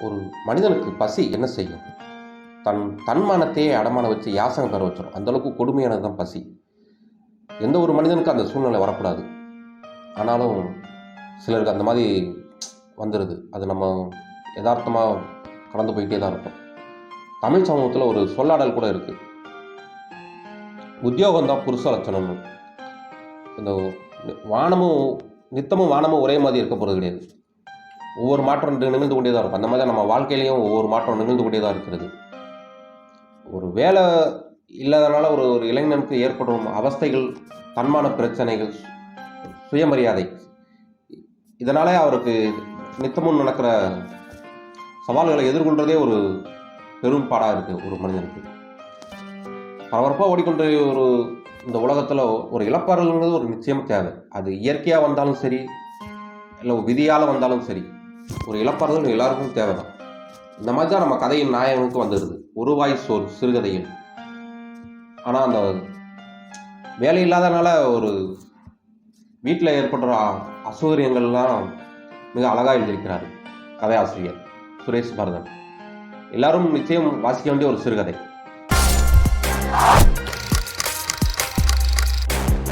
ஒரு மனிதனுக்கு பசி என்ன செய்யும்? தன் தன்மானத்தையே அடமான வச்சு யாசகம் பெற வச்சிடும் அந்தளவுக்கு கொடுமையானது தான் பசி. எந்த ஒரு மனிதனுக்கும் அந்த சூழ்நிலை வரக்கூடாது. ஆனாலும் சிலருக்கு அந்த மாதிரி வந்துடுது அது நம்ம யதார்த்தமாக கடந்து போயிட்டே தான் இருக்கும். தமிழ் சமூகத்தில் ஒரு சொல்லாடல் கூட இருக்குது உத்தியோகம் தான் புருஷ லட்சணம்னு. இந்த வானமும் நித்தமும் வானமும் ஒரே மாதிரி இருக்க போகிறது கிடையாது. ஒவ்வொரு மாற்றம் நிகழ்ந்து கொண்டே தான் இருக்கும். அந்த மாதிரி தான் நம்ம வாழ்க்கையிலையும் ஒவ்வொரு மாற்றம் நிகழ்ந்து கொண்டே தான் இருக்கிறது. ஒரு வேலை இல்லாதனால ஒரு ஒரு இளைஞனுக்கு ஏற்படும் அவஸ்தைகள் தன்மான பிரச்சனைகள் சுயமரியாதை இதனாலே அவருக்கு நித்தமும் நடக்கிற சவால்களை எதிர்கொள்றதே ஒரு பெரும் பாடாக இருக்குது ஒரு மனிதனுக்கு. பரபரப்பாக ஓடிக்கொண்டு ஒரு இந்த உலகத்தில் ஒரு இழப்பாறுங்கிறது ஒரு நிச்சயம் தேவை. அது இயற்கையாக வந்தாலும் சரி இல்லை விதியால் வந்தாலும் சரி ஒரு இழப்பாறுதல் எல்லாருக்கும் தேவைதான். இந்த மாதிரி தான் நம்ம கதையின் நாயகனுக்கு வந்துடுது ஒரு வாய் சோர் சிறுகதையில் ஆனால் அந்த வேலை இல்லாதனால ஒரு வீட்டில் ஏற்படுற அசௌகரியங்கள்லாம் மிக அழகாக எழுதியிருக்கிறார் கதையாசிரியர் சுரேஷ் பரதன் எல்லாரும் நிச்சயம் வாசிக்க வேண்டிய ஒரு சிறுகதை.